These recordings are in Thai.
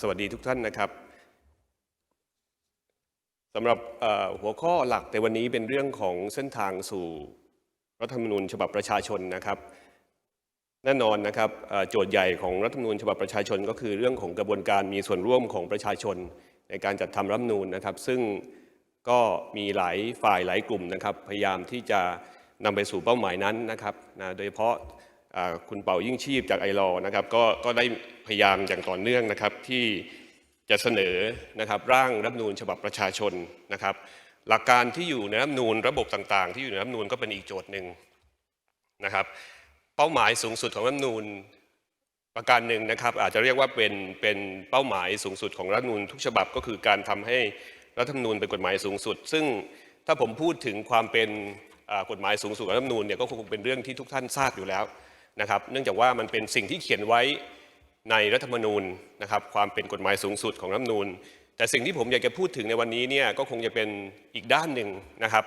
สวัสดีทุกท่านนะครับสำหรับหัวข้อหลักในวันนี้เป็นเรื่องของเส้นทางสู่รัฐธรรมนูญฉบับประชาชนนะครับ แน่นอนนะครับโจทย์ใหญ่ของรัฐธรรมนูญฉบับประชาชน ก็คือเรื่องของกระบวนการมีส่วนร่วมของประชาชน ในการจัดทำรัฐธรรมนูญนะครับ ซึ่งก็มีหลายฝ่ายหลายกลุ่มนะครับ พยายามที่จะนำไปสู่เป้าหมายนั้นนะครับนะโดยเฉพาะ คุณเป่ายิ่งชีพจากไอรอนะครับก็ก็ได้พยายามอย่างต่อเนื่องนะครับที่จะเสนอนะครับร่างรัฐมนูญฉบับประชาชนนะครับ หลักการที่อยู่ในรัฐมนูญระบบต่างๆ ที่อยู่ในรัฐมนูญก็เป็นอีกโจทย์หนึ่งนะครับ เป้าหมายสูงสุดของรัฐมนูญประการหนึ่งนะครับ อาจจะเรียกว่าเป็นเป็นเป้าหมายสูงสุดของรัฐมนูญทุกฉบับก็คือการทำให้รัฐธรรมนูญเป็นกฎหมายสูงสุด ซึ่งถ้าผมพูดถึงความเป็นกฎหมายสูงสุดของรัฐธรรมนูญเนี่ยก็คงเป็นเรื่องที่ทุกท่านทราบอยู่แล้ว นะครับ เนื่องจากว่ามันเป็นสิ่งที่เขียนไว้ในรัฐธรรมนูญนะครับความเป็นกฎหมายสูงสุดของรัฐธรรมนูญ แต่สิ่งที่ผมอยากจะพูดถึงในวันนี้เนี่ยก็คงจะเป็นอีกด้านหนึ่งนะครับ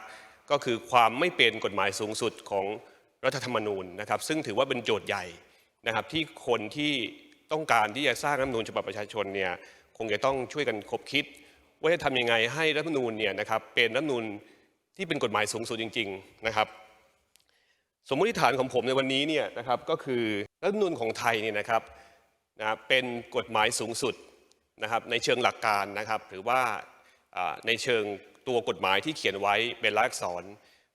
ก็คือความไม่เป็นกฎหมายสูงสุดของรัฐธรรมนูญนะครับ ซึ่งถือว่าเป็นโจทย์ใหญ่นะครับที่คนที่ต้องการที่จะสร้างรัฐธรรมนูญฉบับประชาชนเนี่ยคงจะต้องช่วยกันคบคิด ว่าจะทำยังไงให้รัฐธรรมนูญเนี่ยนะครับเป็นรัฐธรรมนูญที่เป็นกฎหมายสูงสุดจริง ๆ นะครับ สมมติฐานของผมในวันนี้เนี่ยนะครับก็คือรัฐมนูญของไทยเนี่ยนะครับนะเป็นกฎหมายสูงสุดนะครับในเชิงหลักการนะครับ หรือว่าในเชิงตัวกฎหมายที่เขียนไว้เป็นลายลักษณ์อักษร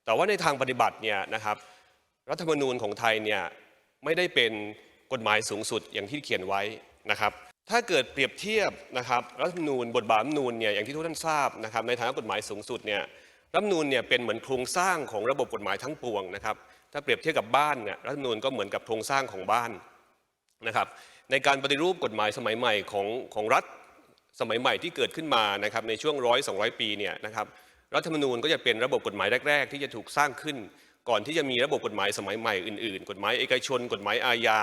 แต่ว่าในทางปฏิบัติเนี่ยนะครับ รัฐธรรมนูญของไทยเนี่ยไม่ได้เป็นกฎหมายสูงสุดอย่างที่เขียนไว้นะครับ ถ้าเกิดเปรียบเทียบนะครับรัฐธรรมนูญบทบาทรัฐธรรมนูญเนี่ยอย่างที่ทุกท่านทราบนะครับในฐานะกฎหมายสูงสุดเนี่ยรัฐธรรมนูญเนี่ยเป็นเหมือนโครงสร้างของระบบกฎหมายทั้งปวงนะครับ ถ้าเปรียบเทียบกับบ้านเนี่ยรัฐธรรมนูญก็เหมือนกับโครงสร้างของบ้านนะครับ ในการปฏิรูปกฎหมายสมัยใหม่ของของรัฐสมัยใหม่ที่เกิดขึ้นมานะครับในช่วงร้อยสองปีเนี่ยนะครับรัฐธรรมนูญก็จะเป็นระบบกฎหมายแรก ๆ ที่จะถูกสร้างขึ้น ก่อนที่จะมีระบบกฎหมายสมัยใหม่อื่นๆ กฎหมายเอกชน กฎหมายอาญา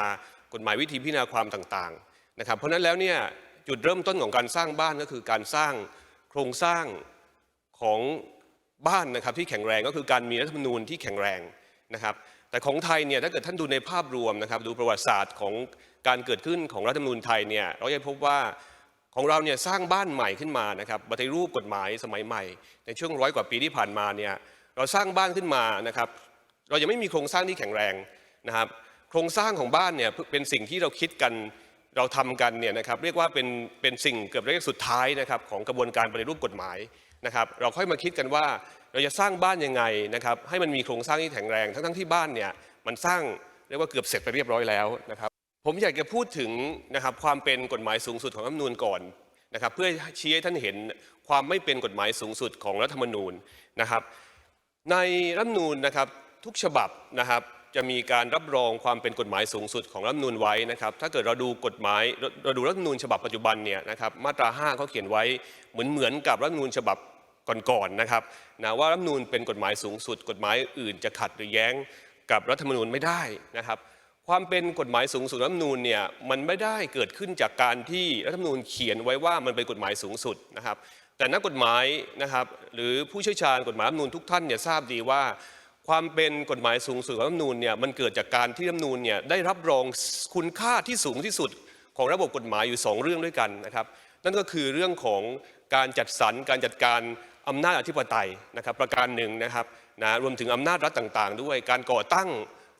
กฎหมายวิธีพิจารณาความต่างๆนะครับเพราะฉะนั้นแล้วเนี่ยจุดเริ่มต้นของการสร้างบ้านก็คือการสร้างโครงสร้างของบ้านนะครับที่แข็งแรงก็คือการมีรัฐธรรมนูญที่แข็งแรง นะครับแต่ของไทยเนี่ยถ้าเกิดท่านดูในภาพรวมนะครับดูประวัติศาสตร์ของการเกิดขึ้นของรัฐธรรมนูญไทยเนี่ยเราจะพบว่าของเราเนี่ยสร้างบ้านใหม่ขึ้นมานะครับปฏิรูปกฎหมายสมัยใหม่ ในช่วงร้อยกว่าปีที่ผ่านมาเนี่ยเราสร้างบ้านขึ้นมานะครับเรายังไม่มีโครงสร้างที่แข็งแรงนะครับโครงสร้างของบ้านเนี่ยเป็นสิ่งที่เราคิดกันเราทำกันเนี่ยนะครับเรียกว่าเป็นเป็นสิ่งเกือบเรียกสุดท้ายนะครับของกระบวนการปฏิรูปกฎหมายนะครับเราค่อยมาคิดกันว่า เราจะสร้างบ้านยังไงนะครับให้มันมีโครงสร้างที่แข็งแรง ทั้งๆที่บ้านเนี่ยมันสร้างเรียกว่าเกือบเสร็จไปเรียบร้อยแล้วนะครับผมอยากจะพูดถึงนะครับความเป็นกฎหมายสูงสุดของรัฐมนูญก่อนนะครับเพื่อชี้ให้ท่านเห็นความไม่เป็นกฎหมายสูงสุดของรัฐธรรมนูญนะครับ ในรัฐมนูญนะครับทุกฉบับนะครับจะมีการรับรองความเป็นกฎหมายสูงสุดของรัฐมนูญไว้นะครับ ถ้าเกิดเราดูกฎหมายเราดูรัฐมนูญฉบับปัจจุบันเนี่ยนะครับมาตรา 5เขาเขียนไว้เหมือนเหมือนกับรัฐมนูญฉบับ ก่อนๆนะครับนะว่ารัฐมนูญเป็นกฎหมายสูงสุด กฎหมายอื่นจะขัดหรือแย้งกับรัฐธรรมนูญไม่ได้นะครับความเป็นกฎหมายสูงสุดรัฐธรรมนูญเนี่ยมันไม่ได้เกิดขึ้นจากการที่รัฐธรรมนูญเขียนไว้ว่ามันเป็นกฎหมายสูงสุดนะครับแต่นักกฎหมายนะครับหรือผู้เชี่ยวชาญกฎหมายรัฐธรรมนูญทุกท่านเนี่ยทราบดีว่า ความเป็นกฎหมายสูงสุดของรัฐธรรมนูญเนี่ยมันเกิดจากการที่รัฐธรรมนูญเนี่ยได้รับรองคุณค่าที่สูงที่สุดของระบบกฎหมายอยู่สองเรื่องด้วยกันนะครับนั่นก็คือเรื่องของการจัดสรรการจัดการ อำนาจอธิปไตยนะครับประการหนึ่งนะครับนะรวมถึงอำนาจรัฐต่างๆ ด้วยการก่อตั้ง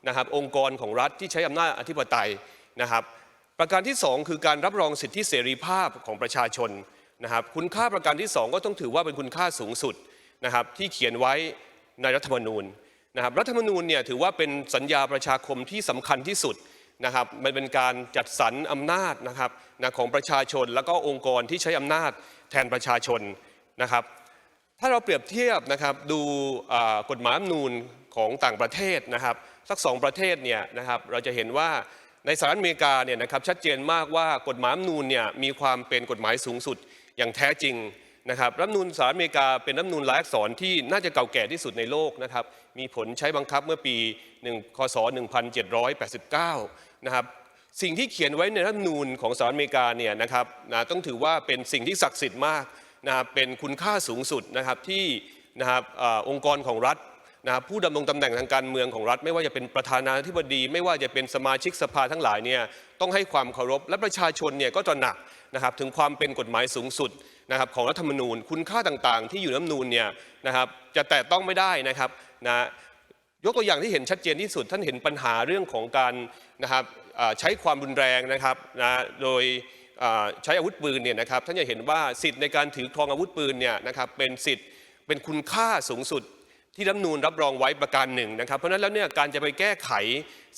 นะครับองค์กรของรัฐที่ใช้อำนาจอธิปไตยนะครับ ประการที่สองคือการรับรองสิทธิเสรีภาพของประชาชนนะครับคุณค่าประการที่สองก็ต้องถือว่าเป็นคุณค่าสูงสุดนะครับที่เขียนไว้ในรัฐธรรมนูญนะครับรัฐธรรมนูญเนี่ยถือว่าเป็นสัญญาประชาคมที่สำคัญที่สุดนะครับมันเป็นการจัดสรรอำนาจนะครับนะของประชาชน แล้วก็องค์กรที่ใช้อำนาจแทนประชาชนนะครับ ถ้าเราเปรียบเทียบนะครับดูกฎหมายรัฐนูญของต่างประเทศนะครับ สักสองประเทศเนี่ยนะครับเราจะเห็นว่าในสหรัฐอเมริกาเนี่ยนะครับชัดเจนมากว่ากฎหมายรัฐนูญเนี่ยมีความเป็นกฎหมายสูงสุดอย่างแท้จริงนะครับรัฐนูญสหรัฐอเมริกาเป็นรัฐนูญลายอักษรที่น่าจะเก่าแก่ที่สุดในโลกนะครับมีผลใช้บังคับเมื่อปี1คศ1789นะครับสิ่งที่เขียนไว้ในรัฐนูญของสหรัฐอเมริกาเนี่ยนะครับนะต้องถือว่าเป็นสิ่งที่ศักดิ์สิทธิ์มาก นะครับเป็นคุณค่าสูงสุดนะครับที่นะครับอองค์กรของรัฐนะครับผู้ดำรงตำแหน่งทางการเมืองของรัฐ ไม่ว่าจะเป็นประธานาธิบดี ไม่ว่าจะเป็นสมาชิกสภาทั้งหลายเนี่ยต้องให้ความเคารพและประชาชนเนี่ยก็ตระหนักนะครับถึงความเป็นกฎหมายสูงสุดนะครับของรัฐธรรมนูญ คุณค่าต่างๆ ที่อยู่ในรัฐธรรมนูญเนี่ยนะครับจะแตะต้องไม่ได้นะครับนะยกตัวอย่างที่เห็นชัดเจนที่สุด ท่านเห็นปัญหาเรื่องของการนะครับใช้ความรุนแรงนะครับนะโดย ใช้อาวุธปืนเนี่ยนะครับท่านจะเห็นว่าสิทธิ์ในการถือครองอาวุธปืนเนี่ยนะครับเป็นสิทธิ์เป็นคุณค่าสูงสุดที่รัฐนูญรับรองไว้ประการหนึ่งนะครับ เพราะฉะนั้นแล้วเนี่ยการจะไปแก้ไข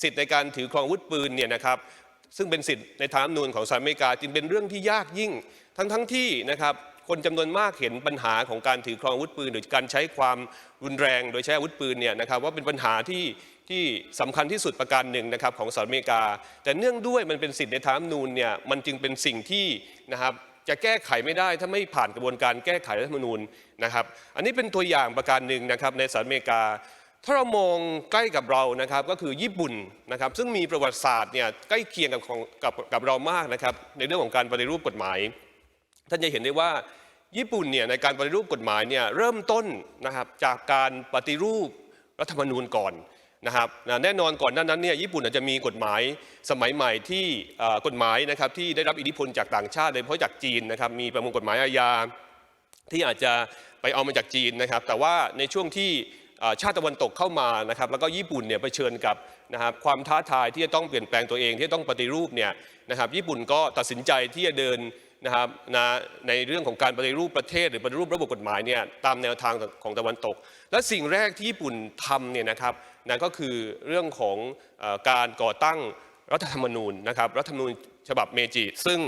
สิทธิ์ในการถือครองอาวุธปืนเนี่ยนะครับซึ่งเป็นสิทธิ์ในทางรัฐนูญของสหรัฐอเมริกาจึงเป็นเรื่องที่ยากยิ่ง ทั้งทั้งที่นะครับคนจำนวนมากเห็นปัญหาของการถือครองอาวุธปืน หรือการใช้ความรุนแรงโดยใช้อาวุธปืนเนี่ยนะครับว่าเป็นปัญหาที่ ที่สำคัญที่สุดประการหนึ่งนะครับของสหรัฐอเมริกา แต่เนื่องด้วยมันเป็นสิทธิในทางรัฐธรรมนูญเนี่ยมันจึงเป็นสิ่งที่นะครับจะแก้ไขไม่ได้ถ้าไม่ผ่านกระบวนการแก้ไขรัฐธรรมนูญนะครับ อันนี้เป็นตัวอย่างประการหนึ่งนะครับในสหรัฐอเมริกา ถ้าเรามองใกล้กับเรานะครับก็คือญี่ปุ่นนะครับซึ่งมีประวัติศาสตร์เนี่ยใกล้เคียงกับของกับกับเรามากนะครับในเรื่องของการปฏิรูปกฎหมาย ท่านจะเห็นได้ว่าญี่ปุ่นเนี่ยในการปฏิรูปกฎหมายเนี่ยเริ่มต้นนะครับจากการปฏิรูปรัฐธรรมนูญก่อน นะครับแน่นอนก่อนหน้านั้นเนี่ยญี่ปุ่นอาจจะมีกฎหมายสมัยใหม่ที่กฎหมายนะครับที่ได้รับอิทธิพลจากต่างชาติโดยเฉพาะจากจีนนะครับมีประมวลกฎหมายอาญาที่อาจจะไปเอามาจากจีนนะครับ แต่ว่าในช่วงที่ชาติตะวันตกเข้ามานะครับแล้วก็ญี่ปุ่นเนี่ยเผชิญกับนะครับความท้าทายที่จะต้องเปลี่ยนแปลงตัวเองที่จะต้องปฏิรูปเนี่ยนะครับญี่ปุ่นก็ตัดสินใจที่จะเดินนะครับนะในเรื่องของการปฏิรูปประเทศหรือปฏิรูประบบกฎหมายเนี่ยตามแนวทางของตะวันตก และสิ่งแรกที่ญี่ปุ่นทำเนี่ยนะครับ นั่นก็คือเรื่องของการก่อตั้งรัฐธรรมนูญนะครับรัฐธรรมนูญฉบับเมจิซึ่ง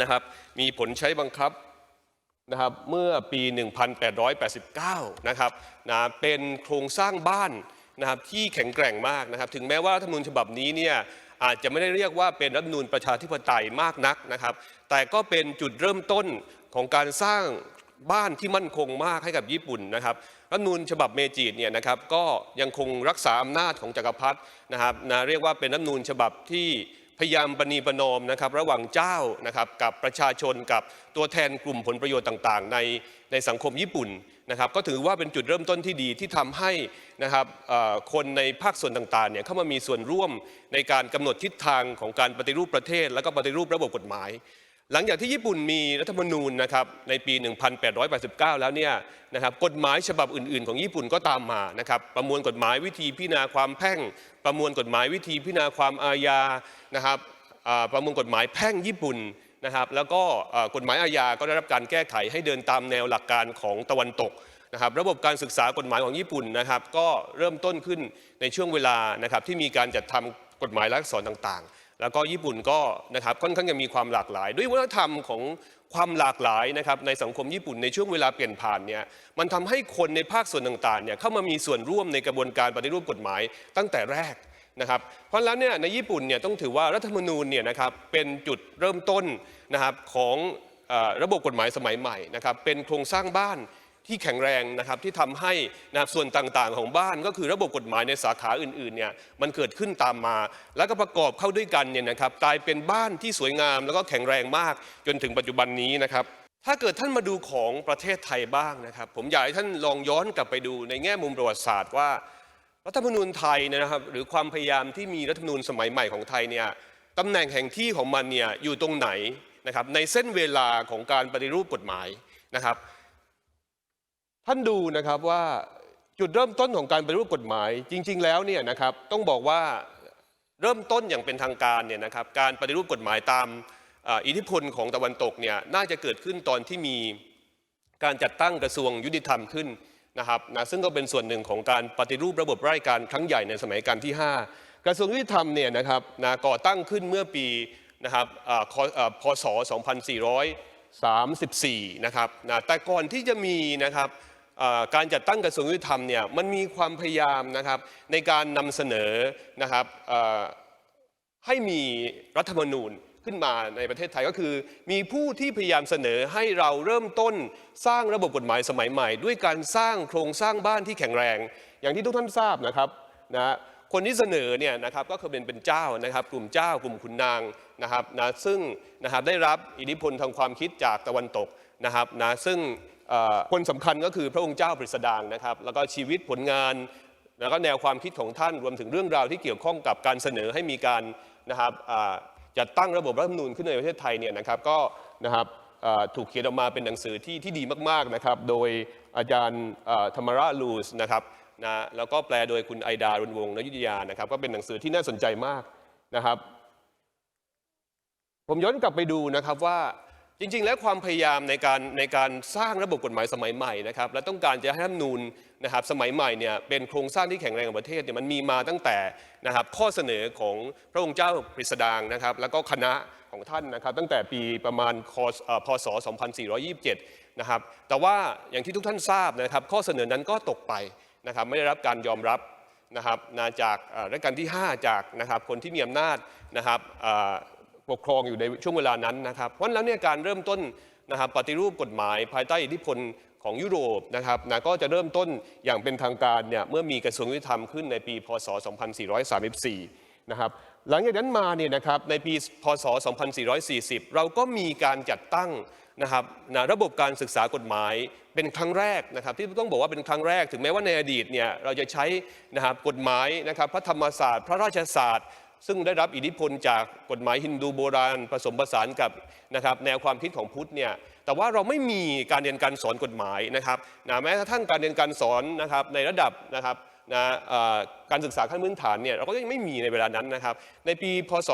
นะครับมีผลใช้บังคับนะครับเมื่อปี 1889 นะครับนะเป็นโครงสร้างบ้านนะครับที่แข็งแกร่งมากนะครับ ถึงแม้ว่ารัฐธรรมนูญฉบับนี้เนี่ยอาจจะไม่ได้เรียกว่าเป็นรัฐธรรมนูญประชาธิปไตยมากนักนะครับ แต่ก็เป็นจุดเริ่มต้นของการสร้าง บ้านที่มั่นคงมากให้กับญี่ปุ่นนะครับรัฐนูญฉบับเมจิเนี่ยนะครับก็ยังคงรักษาอำนาจของจักรพรรดินะครับนะเรียกว่าเป็นรัฐนูญฉบับที่พยายามปณีประนอมนะครับระหว่างเจ้านะครับกับประชาชนกับตัวแทนกลุ่มผลประโยชน์ต่าง ๆ ในในสังคมญี่ปุ่นนะครับก็ถือว่าเป็นจุดเริ่มต้นที่ดีที่ทำให้นะครับคนในภาคส่วนต่างๆเนี่ยเข้ามามีส่วนร่วมในการกำหนดทิศทางของการปฏิรูปประเทศ และก็ปฏิรูประบบกฎหมาย หลังจากที่ญี่ปุ่นมีรัฐธรรมนูญนะครับในปี 1889 แล้วเนี่ยนะครับกฎหมายฉบับอื่น ๆ ของญี่ปุ่นก็ตามมานะครับประมวลกฎหมายวิธีพิจารณาความแพ่ง ประมวลกฎหมายวิธีพิจารณาความอาญานะครับประมวลกฎหมายแพ่งญี่ปุ่นนะครับแล้วก็กฎหมายอาญาก็ได้รับการแก้ไขให้เดินตามแนวหลักการของตะวันตกนะครับระบบการศึกษากฎหมายของญี่ปุ่นนะครับก็เริ่มต้นขึ้นในช่วงเวลานะครับที่มีการจัดทำกฎหมายลักษรต่างๆ แล้วก็ญี่ปุ่นก็นะครับค่อนข้างจะมีความหลากหลาย ด้วยวัฒนธรรมของความหลากหลายนะครับในสังคมญี่ปุ่นในช่วงเวลาเปลี่ยนผ่านเนี่ยมันทำให้คนในภาคส่วนต่างๆเนี่ยเข้ามามีส่วนร่วมในกระบวนการปฏิรูปกฎหมายตั้งแต่แรกนะครับเพราะฉะนั้นเนี่ยในญี่ปุ่นเนี่ยต้องถือว่ารัฐธรรมนูญเนี่ยนะครับเป็นจุดเริ่มต้นนะครับของอระบบกฎหมายสมัยใหม่นะครับเป็นโครงสร้างบ้าน ที่แข็งแรงนะครับที่ทำให้นะครับส่วนต่างๆ ของบ้านก็คือระบบกฎหมายในสาขาอื่นๆเนี่ยมันเกิดขึ้นตามมา แล้วก็ประกอบเข้าด้วยกันเนี่ยนะครับกลายเป็นบ้านที่สวยงาม แล้วก็แข็งแรงมากจนถึงปัจจุบันนี้นะครับถ้าเกิดท่านมาดูของประเทศไทยบ้างนะครับ ผมอยากให้ท่านลองย้อนกลับไปดูในแง่มุมประวัติศาสตร์ว่ารัฐธรรมนูญไทยเนยนะครับ หรือความพยายามที่มีรัฐธรรมนูญสมัยใหม่ของไทยเนี่ยตำแหน่งแห่งที่ของมันเนี่ยอยู่ตรงไหนนะครับในเส้นเวลาของการปฏิรูปกฎหมายนะครับ ท่านดูนะครับว่าจุดเริ่มต้นของการปฏิรูปกฎหมาย จริง ๆ แล้วเนี่ยนะครับต้องบอกว่าเริ่มต้นอย่างเป็นทางการเนี่ยนะครับการปฏิรูปกฎหมายตามอิทธิพลของตะวันตกเนี่ยน่าจะเกิดขึ้นตอนที่มีการจัดตั้งกระทรวงยุติธรรมขึ้นนะครับนะซึ่งก็เป็นส่วนหนึ่งของการปฏิรูประบบราชการครั้งใหญ่ในสมัยการที่ 5 กระทรวงยุติธรรมเนี่ยนะครับนะก่อตั้งขึ้นเมื่อปีนะครับเอ่อคเอ่อพศ 2434 นะครับนะแต่ก่อนที่จะมีนะครับ การจัดตั้งกระทรวงยุติธรรมเนี่ยมันมีความพยายามนะครับในการนำเสนอนะครับให้มีรัฐธรรมนูญขึ้นมาในประเทศไทยก็คือ มีผู้ที่พยายามเสนอให้เราเริ่มต้นสร้างระบบกฎหมายสมัยใหม่ ด้วยการสร้างโครงสร้างบ้านที่แข็งแรง อย่างที่ทุกท่านทราบนะครับนะคนที่เสนอเนี่ยนะครับก็คือเป็นเป็นเจ้านะครับ กลุ่มเจ้ากลุ่มขุนนางนะครับนะซึ่งนะครับได้รับอิทธิพลทางความคิดจากตะวันตกนะครับนะซึ่ง คนสำคัญก็คือพระองค์เจ้าปริสดางนะครับ แล้วก็ชีวิตผลงานแล้วก็แนวความคิดของท่านรวมถึงเรื่องราวที่เกี่ยวข้องกับการเสนอให้มีการนะครับจัดตั้งระบบรัฐธรรมนูญขึ้นในประเทศไทยเนี่ยนะครับก็นะครับถูกเขียนออกมาเป็นหนังสือที่ที่ดีมากๆนะครับโดยอาจารย์ธรรมราลูสนะครับนะแล้วก็แปลโดยคุณไอดารุนวงศ์นยุทธยานะครับ ก็เป็นหนังสือที่น่าสนใจมากนะครับ ผมย้อนกลับไปดูนะครับว่า จริง ๆ แล้วความพยายามในการในการสร้างระบบกฎหมายสมัยใหม่นะครับและต้องการจะให้รัฐธรรมนูญนะครับสมัยใหม่เนี่ยเป็นโครงสร้างที่แข็งแรงของประเทศเนี่ยมันมีมาตั้งแต่นะครับข้อเสนอของพระองค์เจ้าปริสดางนะครับแล้วก็คณะของท่านนะครับตั้งแต่ปีประมาณคเอ่อพศ 2427 นะครับแต่ว่าอย่างที่ทุกท่านทราบนะครับข้อเสนอนั้นก็ตกไปนะครับไม่ได้รับการยอมรับนะครับนะจากรัชกาลที่ 5 จากนะครับคนที่มีอำนาจนะครับ ปกครองอยู่ในช่วงเวลานั้นนะครับ เพราะฉะนั้นแล้วเนี่ยการเริ่มต้นนะครับปฏิรูปกฎหมายภายใต้อิทธิพลของยุโรปนะครับนะก็จะเริ่มต้นอย่างเป็นทางการเนี่ยเมื่อมีกระทรวงยุติธรรมขึ้นในปี พศ 2434 นะครับหลังจากนั้นมาเนี่ยนะครับในปี พศ 2440 เราก็มีการจัดตั้งนะครับนะระบบการศึกษากฎหมายเป็นครั้งแรกนะครับที่ต้องบอกว่าเป็นครั้งแรก ถึงแม้ว่าในอดีตเนี่ยเราจะใช้นะครับกฎหมายนะครับพระธรรมศาสตร์ พระราชศาสตร์ ซึ่งได้รับอิทธิพลจากกฎหมายฮินดูโบราณผสมผสานกับนะครับแนวความคิดของพุทธเนี่ยแต่ว่าเราไม่มีการเรียนการสอนกฎหมายนะครับนะแม้กระทั่งการเรียนการสอนนะครับในระดับนะครับนะการศึกษาขั้นพื้นฐานเนี่ยเราก็ยังไม่มีในเวลานั้นนะครับ ในปีพศ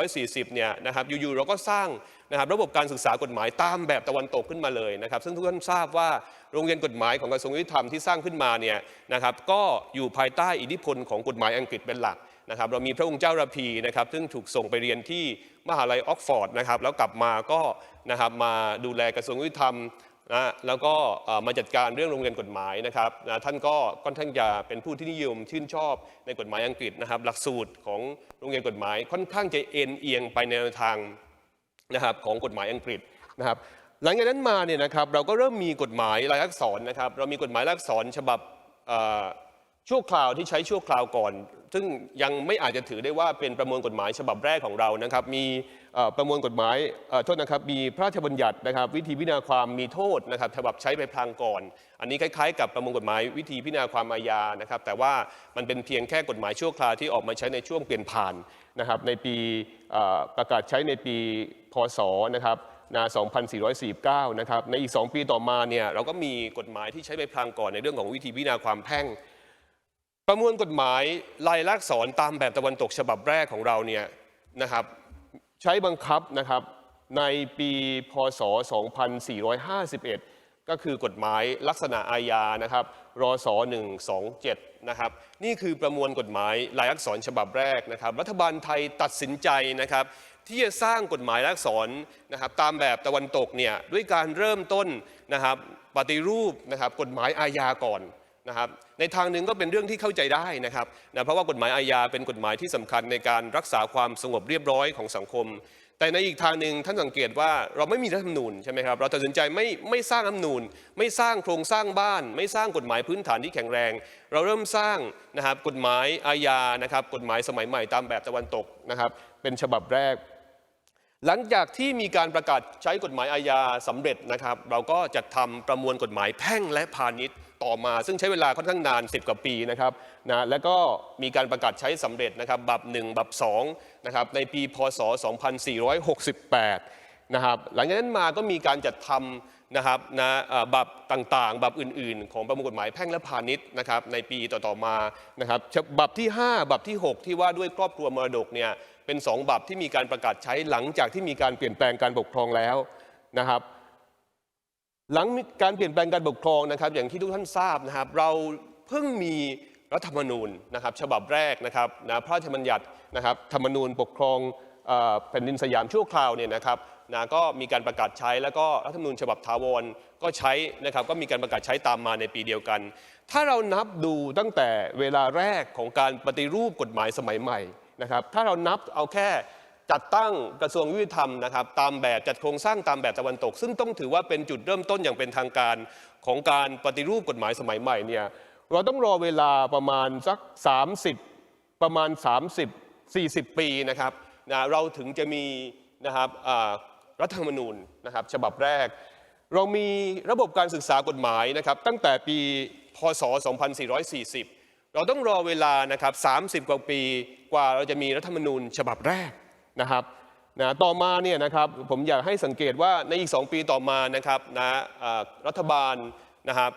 2440 เนี่ยนะครับอยู่ๆเราก็สร้างนะครับระบบการศึกษากฎหมายตามแบบตะวันตกขึ้นมาเลยนะครับ ซึ่งทุกท่านทราบว่าโรงเรียนกฎหมายของกระทรวงยุติธรรมที่สร้างขึ้นมาเนี่ยนะครับก็อยู่ภายใต้อิทธิพลของกฎหมายอังกฤษเป็นหลัก นะครับเรามีพระองค์เจ้าระพีนะครับซึ่งถูกส่งไปเรียนที่มหาลัยออกฟอร์ดนะครับแล้วกลับมาก็นะครับมาดูแลกระทรวงยุติธรรมนะแล้วก็มาจัดการเรื่องโรงเรียนกฎหมายนะครับนะท่านก็ค่อนข้างจะเป็นผู้ที่นิยมชื่นชอบในกฎหมายอังกฤษนะครับ หลักสูตรของโรงเรียนกฎหมายค่อนข้างจะเอ็นเอียงไปในแนวทางนะครับของกฎหมายอังกฤษนะครับ หลังจากนั้นมาเนี่ยนะครับเราก็เริ่มมีกฎหมายรายลักษณ์อักษรนะครับ เรามีกฎหมายรายลักษณ์อักษรฉบับ ชั่วคราวที่ใช้ชั่วคราวก่อน ซึ่งยังไม่อาจจะถือได้ว่าเป็นประมวลกฎหมายฉบับแรกของเรานะครับ มีประมวลกฎหมายโทษนะครับ มีพระราชบัญญัตินะครับ วิธีพิจารณาความมีโทษนะครับฉบับใช้ไปพลางก่อน อันนี้คล้ายๆ กับประมวลกฎหมายวิธีพิจารณาความอาญานะครับ แต่ว่ามันเป็นเพียงแค่กฎหมายชั่วคราวที่ออกมาใช้ในช่วงเปลี่ยนผ่านนะครับ ในปีประกาศใช้ในปีพศนะครับนะ2449 นะครับ ในอีก 2 ปีต่อมาเนี่ยเราก็มีกฎหมายที่ใช้ไปพลางก่อนในเรื่องของวิธีพิจารณาความแพ่ง ประมวลกฎหมายลายลักษณ์อักษรตามแบบตะวันตกฉบับแรกของเราเนี่ยนะครับใช้บังคับนะครับในปีพศ 2451 ก็คือกฎหมายลักษณะอาญานะครับรศ127นะครับนี่คือประมวลกฎหมายลายลักษณ์อักษรฉบับแรกนะครับ รัฐบาลไทยตัดสินใจนะครับที่จะสร้างกฎหมายลักษณ์อักษรนะครับตามแบบตะวันตกเนี่ยด้วยการเริ่มต้นนะครับปฏิรูปนะครับกฎหมายอาญาก่อน นะครับในทางหนึ่งก็เป็นเรื่องที่เข้าใจได้นะครับนะเพราะว่ากฎหมายอาญาเป็นกฎหมายที่สำคัญในการรักษาความสงบเรียบร้อยของสังคม แต่ในอีกทางหนึ่งท่านสังเกตว่าเราไม่มีรัฐธรรมนูญใช่ไหมครับเราตัดสินใจไม่ไม่สร้างรัฐธรรมนูญ ไม่สร้างโครงสร้างบ้าน ไม่สร้างกฎหมายพื้นฐานที่แข็งแรง เราเริ่มสร้างนะครับกฎหมายอาญานะครับกฎหมายสมัยใหม่ตามแบบตะวันตกนะครับเป็นฉบับแรกหลังจากที่มีการประกาศใช้กฎหมายอาญาสำเร็จนะครับ เราก็จัดทำประมวลกฎหมายแพ่งและพาณิชย์ ต่อมา ซึ่งใช้เวลาค่อนข้างนาน 10 กว่าปีนะครับนะแล้วก็มีการประกาศใช้สำเร็จนะครับบับ1บับ2นะครับในปีพศ 2468นะครับหลังจากนั้นมาก็มีการจัดทำนะครับนะบับต่างๆ บับอื่น ๆ ของประมวลกฎหมายแพ่งและพาณิชย์นะครับในปีต่อๆมานะครับบับที่ 5 บับที่ 6 ที่ว่าด้วยครอบครัวมรดกเนี่ยเป็นสองบับที่มีการประกาศใช้หลังจากที่มีการเปลี่ยนแปลงการปกครองแล้วนะครับ หลังการเปลี่ยนแปลงการปกครองนะครับ อย่างที่ทุกท่านทราบนะครับ เราเพิ่งมีรัฐธรรมนูญนะครับ ฉบับแรกนะครับนะพระราชบัญญัตินะครับธรรมนูญปกครองแผ่นดินสยามชั่วคราวเนี่ยนะครับนะก็มีการประกาศใช้แล้วก็รัฐธรรมนูญฉบับถาวรก็ใช้นะครับก็มีการประกาศใช้ตามมาในปีเดียวกัน ถ้าเรานับดูตั้งแต่เวลาแรกของการปฏิรูปกฎหมายสมัยใหม่นะครับ ถ้าเรานับเอาแค่ จัดตั้งกระทรวงยุติธรรมนะครับตามแบบจัดโครงสร้างตามแบบตะวันตก ซึ่งต้องถือว่าเป็นจุดเริ่มต้นอย่างเป็นทางการของการปฏิรูปกฎหมายสมัยใหม่เนี่ยเราต้องรอเวลาประมาณสัก 30 ประมาณ 30 40 ปีนะครับนะเราถึงจะมีนะครับรัฐธรรมนูญนะครับฉบับแรก เรามีระบบการศึกษากฎหมายนะครับตั้งแต่ปีพศ 2440 เราต้องรอเวลานะครับ 30 กว่าปีกว่าเราจะมีรัฐธรรมนูญฉบับแรก นะครับนะต่อมาเนี่ยนะครับผมอยากให้สังเกตว่าในอีก 2 ปีต่อมานะครับนะรัฐบาลนะครับ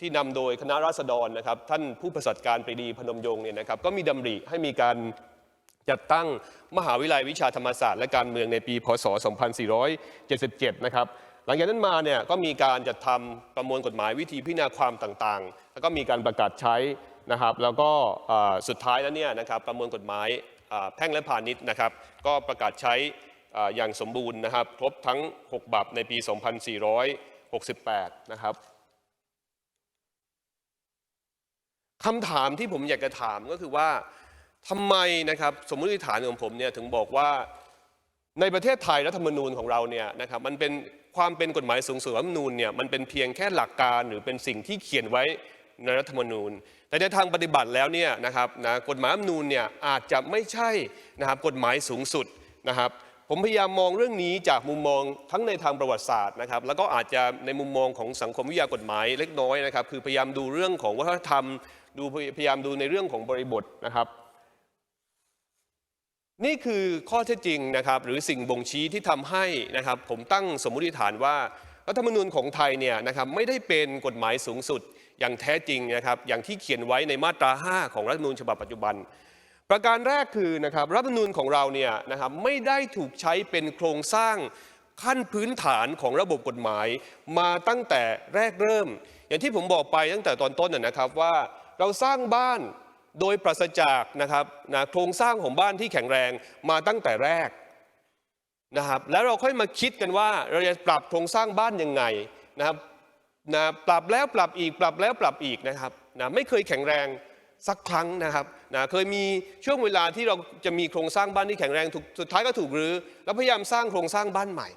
ที่นำโดยคณะราษฎรนะครับ ท่านผู้ประสาการปรีดีพนมยงค์เนี่ยนะครับก็มีดำริให้มีการจัดตั้งมหาวิทยาลัยวิชาธรรมศาสตร์และการเมืองในปี พศ 2477 นะครับหลังจากนั้นมาเนี่ยก็มีการจัดทำประมวลกฎหมายวิธีพิจารณาความต่างๆ แล้วก็มีการประกาศใช้นะครับ แล้วก็สุดท้ายแล้วเนี่ยนะครับประมวลกฎหมาย แพ่งและพาณิชย์นะครับ ก็ประกาศใช้อย่างสมบูรณ์นะครับ ครบทั้ง 6 บับในปี 2468 นะครับคำถามที่ผมอยากจะถามก็คือว่าทำไมนะครับสมมติฐานของผมเนี่ยถึงบอกว่าในประเทศไทยรัฐธรรมนูญของเราเนี่ยนะครับมันเป็นความเป็นกฎหมายสูงสุดรัฐธรรมนูญเนี่ยมันเป็นเพียงแค่หลักการหรือเป็นสิ่งที่เขียนไว้ ในรัฐธรรมนูญ แต่ในทางปฏิบัติแล้วเนี่ยนะครับนะกฎหมายรัฐธรรมนูญเนี่ยอาจจะไม่ใช่นะครับกฎหมายสูงสุดนะครับผมพยายามมองเรื่องนี้จากมุมมองทั้งในทางประวัติศาสตร์นะครับแล้วก็อาจจะในมุมมองของสังคมวิทยากฎหมายเล็กน้อยนะครับคือพยายามดูเรื่องของวัฒนธรรม ดูพยายามดูในเรื่องของบริบทนะครับ นี่คือข้อเท็จจริงนะครับหรือสิ่งบ่งชี้ที่ทำให้นะครับผมตั้งสมมุติฐานว่า รัฐธรรมนูญของไทยเนี่ยนะครับไม่ได้เป็นกฎหมายสูงสุดอย่างแท้จริงนะครับอย่างที่เขียนไว้ในมาตรา 5 ของรัฐธรรมนูญฉบับปัจจุบัน ประการแรกคือนะครับรัฐธรรมนูญของเราเนี่ยนะครับไม่ได้ถูกใช้เป็นโครงสร้างขั้นพื้นฐานของระบบกฎหมายมาตั้งแต่แรกเริ่ม อย่างที่ผมบอกไปตั้งแต่ตอนต้นนะนะครับว่าเราสร้างบ้านโดยปราศจากนะครับนะโครงสร้างของบ้านที่แข็งแรงมาตั้งแต่แรก นะครับแล้วเราค่อยมาคิดกันว่าเราจะปรับโครงสร้างบ้านยังไงนะครับนะปรับแล้วปรับอีกปรับแล้วปรับอีกนะครับนะไม่เคยแข็งแรงสักครั้งนะครับนะเคยมีช่วงเวลาที่เราจะมีโครงสร้างบ้านที่แข็งแรงสุดท้ายก็ถูกรื้อแล้วพยายามสร้างโครงสร้างบ้านใหม่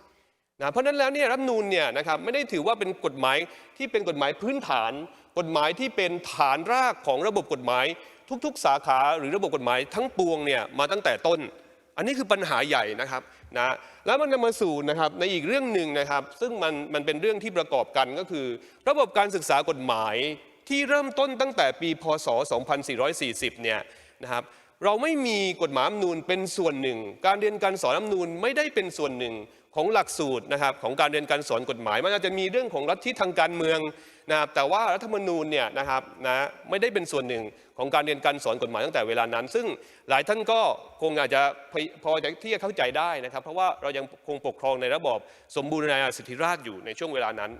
นะเพราะฉะนั้นแล้วเนี่ยรัฐนูญเนี่ยนะครับไม่ได้ถือว่าเป็นกฎหมายที่เป็นกฎหมายพื้นฐาน กฎหมายที่เป็นฐานรากของระบบกฎหมาย ทุกๆ สาขาหรือระบบกฎหมายทั้งปวงเนี่ยมาตั้งแต่ต้น อันนี้คือปัญหาใหญ่นะครับนะแล้วมันนามาสู่นะครับในอีกเรื่องหนึ่งนะครับ ซึ่งมันมันเป็นเรื่องที่ประกอบกันก็คือ ระบบการศึกษากฎหมายที่เริ่มต้นตั้งแต่ปี พศ 2440 เนี่ยนะครับเราไม่มีกฎหมายอำนูนเป็นส่วนหนึ่ง การเรียนการสอนอำนูนไม่ได้เป็นส่วนหนึ่ง ของหลักสูตรนะครับของการเรียนการสอนกฎหมาย มันอาจจะมีเรื่องของลัฐทธิทางการเมืองนะครับแต่ว่ารัฐธรรมนูญเนี่ยนะครับนะไม่ได้เป็นส่วนหนึ่งของการเรียนการสอนกฎหมายตั้งแต่เวลานั้น ซึ่งหลายท่านก็คงอาจจะพอจะที่จะเข้าใจได้นะครับ เพราะว่าเรายังคงปกครองในระบอบสมบูรณาญาสิทธิราชอยู่ในช่วงเวลานั้น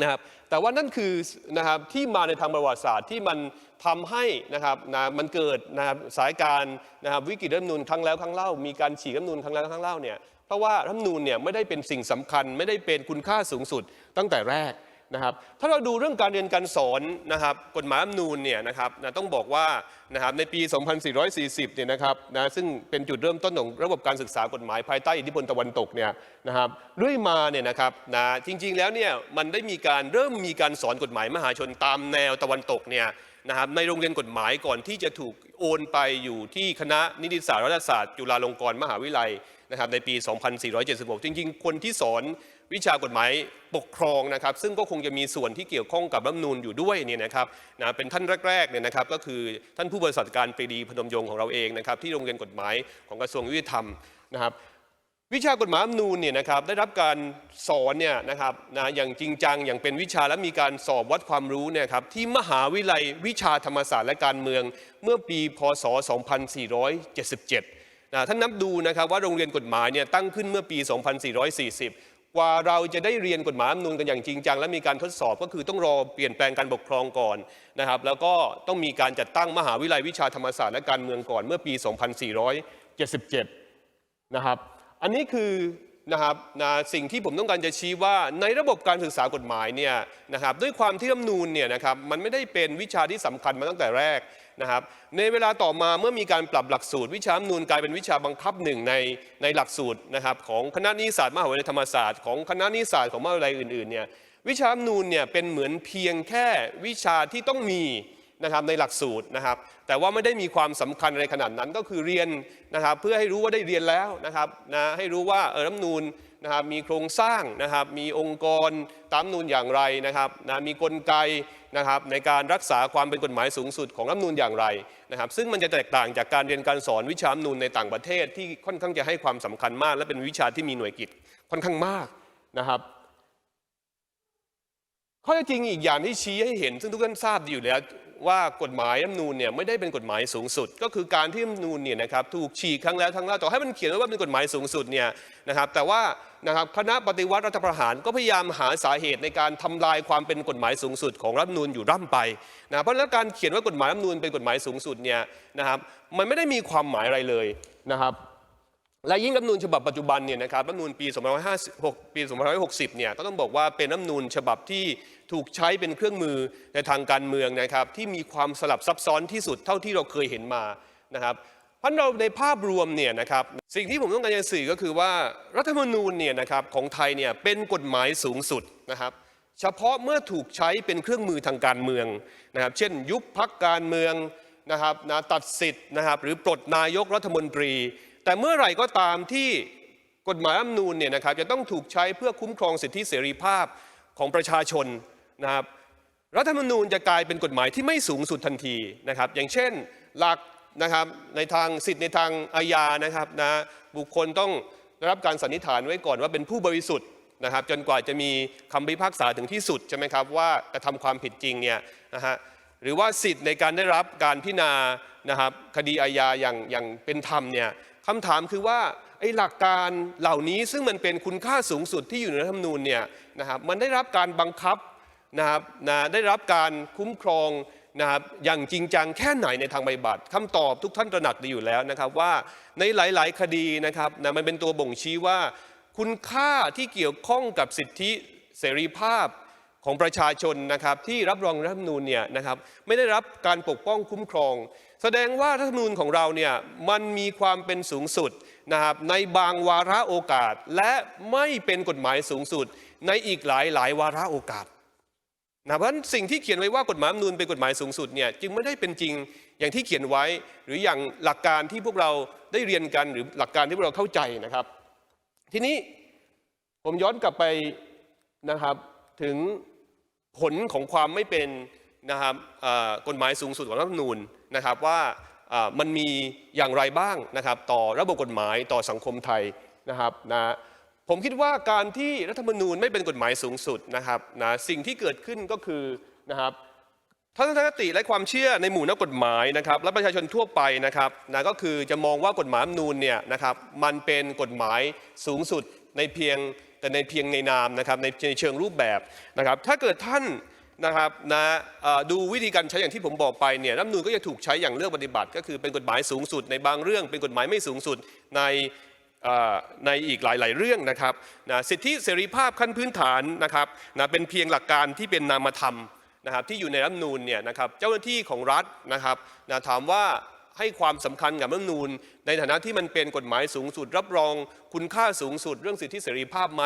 นะครับแต่ว่านั่นคือนะครับที่มาในทางประวัติศาสตร์ที่มันทำให้นะครับนะมันเกิดนะครับสายการนะครับวิกฤตรัฐธรรมนูญครั้งแล้วครั้งเล่ามีการฉีกรัฐธรรมนูญครั้งแล้วครั้งเล่าเนี่ย เพราะว่ารัฐมนูญเนี่ยไม่ได้เป็นสิ่งสำคัญ ไม่ได้เป็นคุณค่าสูงสุดตั้งแต่แรกนะครับถ้าเราดูเรื่องการเรียนการสอนนะครับกฎหมายรัฐมนูญเนี่ยนะครับนะต้องบอกว่านะครับในปี 2440 เนี่ยนะครับนะซึ่งเป็นจุดเริ่มต้นของระบบการศึกษากฎหมายภายใต้อิทธิพลตะวันตกเนี่ยนะครับเรื่อยมาเนี่ยนะครับนะจริงๆแล้วเนี่ยมันได้มีการเริ่มมีการสอนกฎหมายมหาชนตามแนวตะวันตกเนี่ยนะครับในโรงเรียนกฎหมายก่อนที่จะถูกโอนไปอยู่ที่คณะนิติศาสตร์รัฐศาสตร์ จุฬาลงกรณ์มหาวิทยาลัย นะครับในปี 2476 จริงๆ คนที่สอนวิชากฎหมายปกครองนะครับ ซึ่งก็คงจะมีส่วนที่เกี่ยวข้องกับรัฐธรรมนูญอยู่ด้วยเนี่ยนะครับนะเป็นท่านแรกๆเนี่ยนะครับ ก็คือท่านผู้บริษัทการปรีดีพนมยงค์ของเราเองนะครับ ที่โรงเรียนกฎหมายของกระทรวงยุติธรรมนะครับวิชากฎหมายรัฐธรรมนูญเนี่ยนะครับได้รับการสอนเนี่ยนะครับนะอย่างจริงจังอย่างเป็นวิชาและมีการสอบวัดความรู้เนี่ยครับที่มหาวิทยาลัยวิชาธรรมศาสตร์และการเมืองเมื่อปีพศ 2477 นะท่านนับดูนะครับว่าโรงเรียนกฎหมายเนี่ยตั้งขึ้นเมื่อปี 2440 กว่าเราจะได้เรียนกฎหมายรัฐธรรมนูญกันอย่างจริงจัง และมีการทดสอบก็คือต้องรอเปลี่ยนแปลงการปกครองก่อนนะครับแล้วก็ต้องมีการจัดตั้งมหาวิทยาลัยวิชาธรรมศาสตร์และการเมืองก่อนเมื่อปี 2477 นะครับอันนี้คือนะครับนะสิ่งที่ผมต้องการจะชี้ว่าในระบบการศึกษากฎหมายเนี่ยนะครับด้วยความที่รัฐมนูญเนี่ยนะครับมันไม่ได้เป็นวิชาที่สำคัญมาตั้งแต่แรก นะครับในเวลาต่อมาเมื่อมีการปรับหลักสูตร วิชารัฐธรรมนูญกลายเป็นวิชาบังคับหนึ่งในในหลักสูตรนะครับของคณะนิติศาสตร์มหาวิทยาลัยธรรมศาสตร์ของคณะนิติศาสตร์ของมหาวิทยาลัยอื่นๆเนี่ยวิชารัฐธรรมนูญเนี่ยเป็นเหมือนเพียงแค่วิชาที่ต้องมีนะครับในหลักสูตรนะครับ แต่ว่าไม่ได้มีความสำคัญอะไรขนาดนั้นก็คือเรียนนะครับเพื่อให้รู้ว่าได้เรียนแล้วนะครับนะให้รู้ว่าเออรัฐธรรมนูญนะครับมีโครงสร้างนะครับมีองค์กรตามรัฐธรรมนูญอย่างไรนะครับนะมีกลไก นะครับในการรักษาความเป็นกฎหมายสูงสุดของรัฐมนูนอย่างไรนะครับซึ่งมันจะแตกต่างจากการเรียนการสอนวิชารัฐธรรมนูนในต่างประเทศที่ค่อนข้างจะให้ความสำคัญมาก และเป็นวิชาที่มีหน่วยกิจค่อนข้างมากนะครับข้อเท็จจริงอีกอย่างที่ชี้ให้เห็น ซึ่งทุกท่านทราบดีอยู่แล้ว ว่ากฎหมายรัฐนูญเนี่ยไม่ได้เป็นกฎหมายสูงสุด ก็คือการที่รัฐนูญเนี่ยนะครับถูกฉีกครั้งแล้วครั้งเล่าต่อให้มันเขียนไว้ว่าเป็นกฎหมายสูงสุดเนี่ยนะครับแต่ว่านะครับคณะปฏิวัติรัฐประหารก็พยายามหาสาเหตุในการทำลายความเป็นกฎหมายสูงสุดของรัฐนูญอยู่ร่ำไปนะเพราะฉะนั้นการเขียนว่ากฎหมายรัฐนูญเป็นกฎหมายสูงสุดเนี่ยนะครับมันไม่ได้มีความหมายอะไรเลยนะครับ และยิ่งรัฐมนูญฉบับปัจจุบันเนี่ยนะครับรัฐมนูญปี2556ปี2560เนี่ยก็ต้องบอกว่าเป็นรัฐมนูญฉบับที่ถูกใช้เป็นเครื่องมือในทางการเมืองนะครับ ที่มีความสลับซับซ้อนที่สุดเท่าที่เราเคยเห็นมานะครับเพราะเราในภาพรวมเนี่ยนะครับสิ่งที่ผมต้องการจะสื่อก็คือว่ารัฐธรรมนูญเนี่ยนะครับของไทยเนี่ยเป็นกฎหมายสูงสุดนะครับเฉพาะเมื่อถูกใช้เป็นเครื่องมือทางการเมืองนะครับ เช่น ยุบพักการเมืองนะครับนะตัดสิทธิ์นะครับหรือปลดนายกรัฐมนตรี แต่เมื่อไหร่ก็ตามที่กฎหมายรัฐธรรมนูญเนี่ยนะครับจะต้องถูกใช้เพื่อคุ้มครองสิทธิเสรีภาพของประชาชนนะครับรัฐธรรมนูญจะกลายเป็นกฎหมายที่ไม่สูงสุดทันทีนะครับ อย่างเช่นหลักนะครับในทางสิทธิในทางอาญานะครับนะบุคคลต้องได้รับการสันนิษฐานไว้ก่อนว่าเป็นผู้บริสุทธิ์นะครับ จนกว่าจะมีคำพิพากษาถึงที่สุดใช่ไหมครับว่ากระทำความผิดจริงเนี่ยนะฮะหรือว่าสิทธิ์ในการได้รับการพิจารณานะครับคดีอาญาอย่างอย่างเป็นธรรมเนี่ย คำถามคือว่าไอ้หลักการเหล่านี้ซึ่งมันเป็นคุณค่าสูงสุดที่อยู่ในรัฐธรรมนูญเนี่ยนะครับมันได้รับการบังคับนะครับนะได้รับการคุ้มครองนะครับอย่างจริงจังแค่ไหนในทางปฏิบัติคำตอบทุกท่านตระหนักดีอยู่แล้วนะครับว่าในหลาย ๆ คดีนะครับนะมันเป็นตัวบ่งชี้ว่า คุณค่าที่เกี่ยวข้องกับสิทธิเสรีภาพ ของประชาชนนะครับที่รับรองรัฐธรรมนูญเนี่ยนะครับไม่ได้รับการปกป้องคุ้มครอง แสดงว่ารัฐธรรมนูญของเราเนี่ยมันมีความเป็นสูงสุดนะครับในบางวาระโอกาส และไม่เป็นกฎหมายสูงสุด ในอีกหลายหลายวาระโอกาสนะเพราะฉะนั้นสิ่งที่เขียนไว้ว่ากฎหมายรัฐธรรมนูญเป็นกฎหมายสูงสุดเนี่ยจึงไม่ได้เป็นจริงอย่างที่เขียนไว้ หรืออย่างหลักการที่พวกเราได้เรียนกันหรือหลักการที่พวกเราเข้าใจนะครับ ทีนี้ผมย้อนกลับไปนะครับถึง ผลของความไม่เป็นนะครับกฎหมายสูงสุดของรัฐธรรมนูญนะครับว่ามันมีอย่างไรบ้างนะครับต่อระบบกฎหมายต่อสังคมไทยนะครับนะผมคิดว่าการที่รัฐธรรมนูญไม่เป็นกฎหมายสูงสุดนะครับนะสิ่งที่เกิดขึ้นก็คือนะครับทัศนคติและความเชื่อในหมู่นักกฎหมายนะครับและประชาชนทั่วไปนะครับนะก็คือจะมองว่ากฎหมายรัฐธรรมนูญเนี่ยนะครับมันเป็นกฎหมายสูงสุดในเพียง แต่ในเพียงในนามนะครับในในเชิงรูปแบบนะครับ ถ้าเกิดท่านนะครับนะดูวิธีการใช้อย่างที่ผมบอกไปเนี่ยรัฐมนูญก็จะถูกใช้อย่างเลือกปฏิบัติ ก็คือเป็นกฎหมายสูงสุดในบางเรื่อง เป็นกฎหมายไม่สูงสุดในในอีกหลาย ๆ เรื่องนะครับนะสิทธิเสรีภาพขั้นพื้นฐานนะครับนะเป็นเพียงหลักการที่เป็นนามธรรมนะครับที่อยู่ในรัฐมนูญเนี่ยนะครับเจ้าหน้าที่ของรัฐนะครับนะถามว่า ให้ความสำคัญกับรัฐธรรมนูญในฐานะที่มันเป็นกฎหมายสูงสุด รับรองคุณค่าสูงสุด เรื่องสิทธิเสรีภาพไหม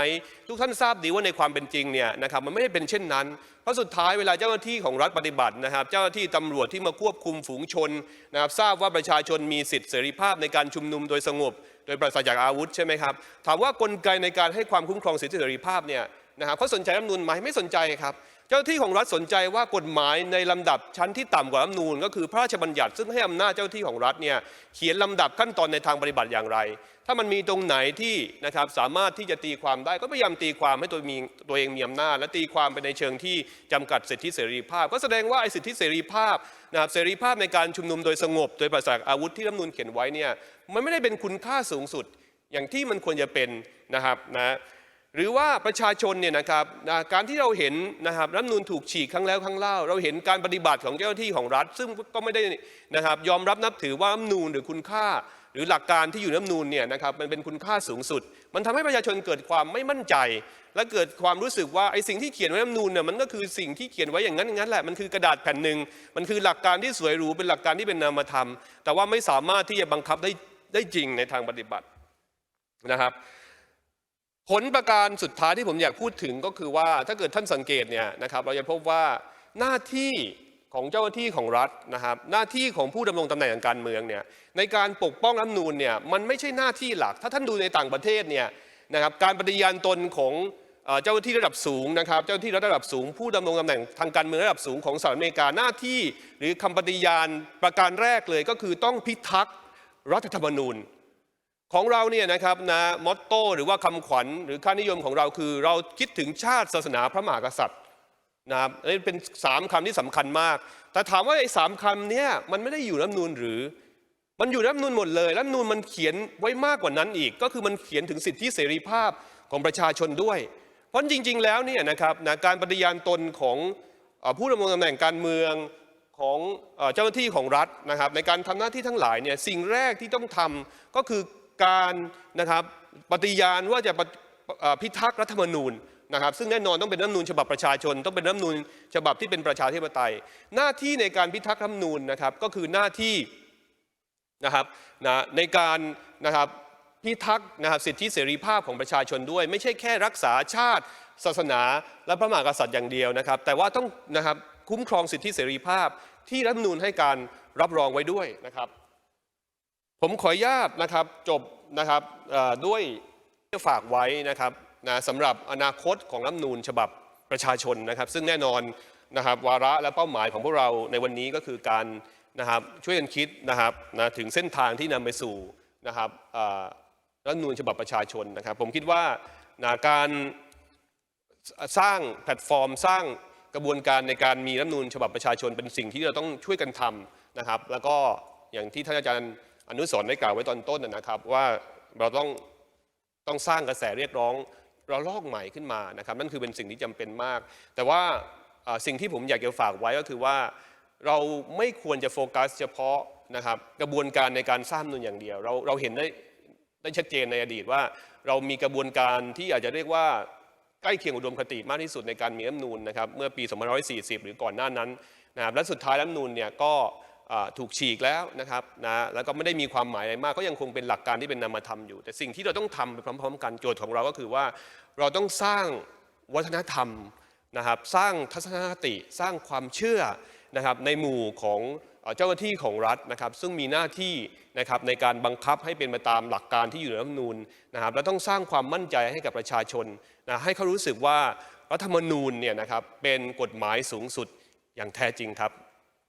ทุกท่านทราบดีว่าในความเป็นจริงเนี่ยนะครับมันไม่ได้เป็นเช่นนั้น เพราะสุดท้ายเวลาเจ้าหน้าที่ของรัฐปฏิบัตินะครับ เจ้าหน้าที่ตำรวจที่มาควบคุมฝูงชนนะครับทราบว่าประชาชนมีสิทธิเสรีภาพในการชุมนุมโดยสงบ โดยปราศจากอาวุธใช่ไหมครับถามว่ากลไกในการให้ความคุ้มครองสิทธิเสรีภาพเนี่ยนะครับเขาสนใจรัฐมนูญไหมไม่สนใจครับ จ้าที่ของรัฐสนใจว่ากฎหมายในลำดับชั้นที่ต่ำกว่ารัฐนูญก็คือพระราชบัญญัติซึ่งให้อำนาจเจ้าที่ของรัฐเนี่ยเขียนลำดับขั้นตอนในทางปฏิบัติอย่างไร ถ้ามันมีตรงไหนที่นะครับสามารถที่จะตีความได้ก็พยายามตีความให้ตัวมีตัวเองมีอำนาจ และตีความไปในเชิงที่จำกัดสิทธิเสรีภาพ ก็แสดงว่าไอ้สิทธิเสรีภาพนะครับเสรีภาพในการชุมนุมโดยสงบ โดยปราศจากอาวุธที่รัฐนูญเขียนไว้เนี่ยมันไม่ได้เป็นคุณค่าสูงสุด อย่างที่มันควรจะเป็นนะครับนะ หรือว่าประชาชนเนี่ยนะครับการที่เราเห็นนะครับรัฐนูญถูกฉีกครั้งแล้วครั้งเล่า เราเห็นการปฏิบัติของเจ้าหน้าที่ของรัฐ ซึ่งก็ไม่ได้นะครับยอมรับนับถือว่ารัฐนูญหรือคุณค่า หรือหลักการที่อยู่ในรัฐนูญเนี่ยนะครับมันเป็นคุณค่าสูงสุด มันทำให้ประชาชนเกิดความไม่มั่นใจ และเกิดความรู้สึกว่าไอ้สิ่งที่เขียนไว้รัฐนูญเนี่ยมันก็คือสิ่งที่เขียนไว้อย่างนั้นอย่างนั้นแหละมันคือกระดาษแผ่นหนึ่งมันคือหลักการที่สวยหรูเป็นหลักการที่เป็นนามธรรม แต่ว่าไม่สามารถที่จะบังคับได้ได้จริงในทางปฏิบัตินะครับ ผลประการสุดท้ายที่ผมอยากพูดถึงก็คือว่าถ้าเกิดท่านสังเกตเนี่ยนะครับเราจะพบว่าหน้าที่ของเจ้าหน้าที่ของรัฐนะครับหน้าที่ของผู้ดำรงตำแหน่งทางการเมืองเนี่ยในการปกป้องรัฐธรรมนูญเนี่ยมันไม่ใช่หน้าที่หลัก ถ้าท่านดูในต่างประเทศเนี่ยนะครับการปฏิญาณตนของเจ้าหน้าที่ระดับสูงนะครับเจ้าหน้าที่ระดับสูง ผู้ดำรงตำแหน่งทางการเมืองระดับสูงของสหรัฐอเมริกาหน้าที่ หรือคำปฏิญาณประการแรกเลยก็คือต้องพิทักษ์รัฐธรรมนูญ ของเราเนี่ยนะครับนะมอตโต้หรือว่าคำขวัญหรือค่านิยมของเราคือ เราคิดถึงชาติศาสนาพระมหากษัตริย์นะครับนนี้เป็นสามคำที่สำคัญมาก แต่ถามว่าไอ้สามคำเนี่ยมันไม่ได้อยู่รัฐนูญหรือ มันอยู่รัฐนูญหมดเลยรัฐนูญมันเขียนไว้มากกว่านั้นอีก ก็คือมันเขียนถึงสิทธิเสรีภาพของประชาชนด้วย เพราะจริง ๆ แล้วเนี่ยนะครับนะการปฏิญาณตนของผู้ดำรงตำแหน่งการเมืองของเอ่อเจ้าหน้าที่ของรัฐนะครับในการทำหน้าที่ทั้งหลายเนี่ยสิ่งแรกที่ต้องทำก็คือ การนะครับปฏิญาณว่าจะพิทักษ์รัฐธรรมนูญนะครับซึ่งแน่นอนต้องเป็นรัฐมนูญฉบับประชาชน ต้องเป็นรัฐมนูญฉบับที่เป็นประชาธิปไตย หน้าที่ในการพิทักษ์รัฐมนูญนะครับก็คือหน้าที่นะครับนะในการนะครับพิทักษ์นะครับสิทธิเสรีภาพของประชาชนด้วย ไม่ใช่แค่รักษาชาติ ศาสนา และพระมหากษัตริย์อย่างเดียวนะครับ แต่ว่าต้องนะครับคุ้มครองสิทธิเสรีภาพที่รัฐมนูญให้การรับรองไว้ด้วยนะครับ ผมขออนุญาตนะครับจบนะครับด้วยฝากไว้นะครับนะสำหรับอนาคตของรัฐนูญฉบับประชาชนนะครับ ซึ่งแน่นอนนะครับวาระและเป้าหมายของพวกเราในวันนี้ก็คือการนะครับช่วยกันคิดนะครับนะถึงเส้นทางที่นำไปสู่นะครับรัฐนูญฉบับประชาชนนะครับ ผมคิดว่านะการสร้างแพลตฟอร์ม สร้างกระบวนการในการมีรัฐนูญฉบับประชาชนเป็นสิ่งที่เราต้องช่วยกันทำนะครับ แล้วก็อย่างที่ท่านอาจารย์ อนุสรณ์ได้กล่าวไว้ตอนต้นนะครับ ว่าเราต้องต้องสร้างกระแสเรียกร้องเระลอกใหม่ขึ้นมานะครับ นั่นคือเป็นสิ่งที่จำเป็นมาก แต่ว่าสิ่งที่ผมอยากจะฝากไว้ก็คือว่าเราไม่ควรจะโฟกัสเฉพาะนะครับ กระบวนการในการสร้างนูนอย่างเดียว เราเราเห็นได้ได้ชัดเจนในอดีตว่า เรามีกระบวนการที่อาจจะเรียกว่าใกล้เคียงอุดมคติมากที่สุดในการมีรัฐนูญนะครับเมื่อปี 2540 หรือก่อนหน้านั้นนะครับและสุดท้ายรัฐนูญเนี่ยก็ ถูกฉีกแล้วนะครับนะแล้วก็ไม่ได้มีความหมายอะไรมากก็ยังคงเป็นหลักการที่เป็นนามธรรมอยู่ แต่สิ่งที่เราต้องทำไปพร้อม ๆ กันโจทย์ของเราก็คือว่า เราต้องสร้างวัฒนธรรมนะครับ สร้างทัศนคติสร้างความเชื่อนะครับในหมู่ของเจ้าหน้าที่ของรัฐนะครับ ซึ่งมีหน้าที่นะครับในการบังคับให้เป็นไปตามหลักการที่อยู่ในรัฐธรรมนูญนะครับและต้องสร้างความมั่นใจให้กับประชาชนนะให้เขารู้สึกว่ารัฐธรรมนูญเนี่ยนะครับเป็นกฎหมายสูงสุดอย่างแท้จริงครับ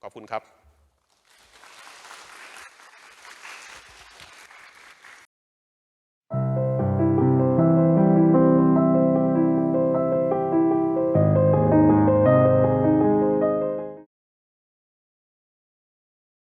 ขอบคุณครับ